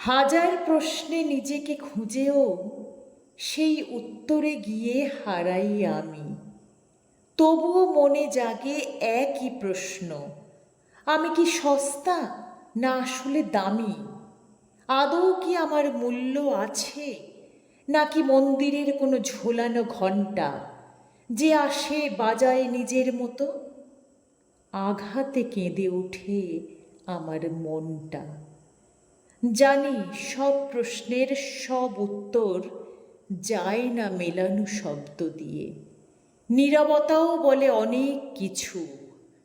হাজার প্রশ্নে নিজেকে খুঁজেও সেই উত্তরে গিয়ে হারাই আমি। তবুও মনে জাগে একই প্রশ্ন, আমি কি সস্তা না আসলে দামি? আদৌ কি আমার মূল্য আছে? নাকি মন্দিরের কোনো ঝোলানো ঘণ্টা যে আসে বাজায় নিজের মতো? আঘাতে কেঁদে ওঠে আমার মনটা। জানি সব প্রশ্নের সব উত্তর, যায় না মেলানো শব্দ দিয়ে। নীরবতাও বলে অনেক কিছু,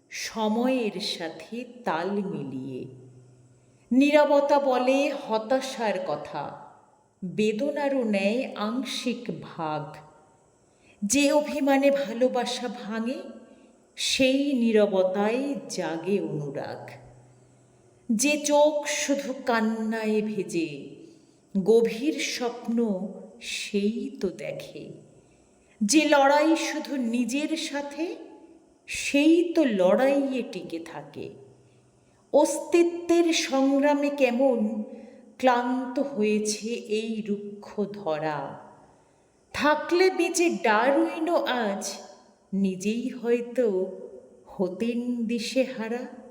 সময়ের সাথে তাল মিলিয়ে। নীরবতা বলে হতাশার কথা, বেদনারও নেয় আংশিক ভাগ। যে অভিমানে ভালোবাসা ভাঙে, সেই নীরবতায় জাগে অনুরাগ। যে চোখ শুধু কান্নায় ভেজে, গভীর স্বপ্ন সেই তো দেখে। যে লড়াই শুধু নিজের সাথে, সেই তো লড়াইয়ে টিকে থাকে। অস্তিত্বের সংগ্রামে কেমন ক্লান্ত হয়েছে এই রুক্ষ ধরা। থাকলে বেঁচে ডারুইনও আজ নিজেই হয়তো হতেন দিশেহারা।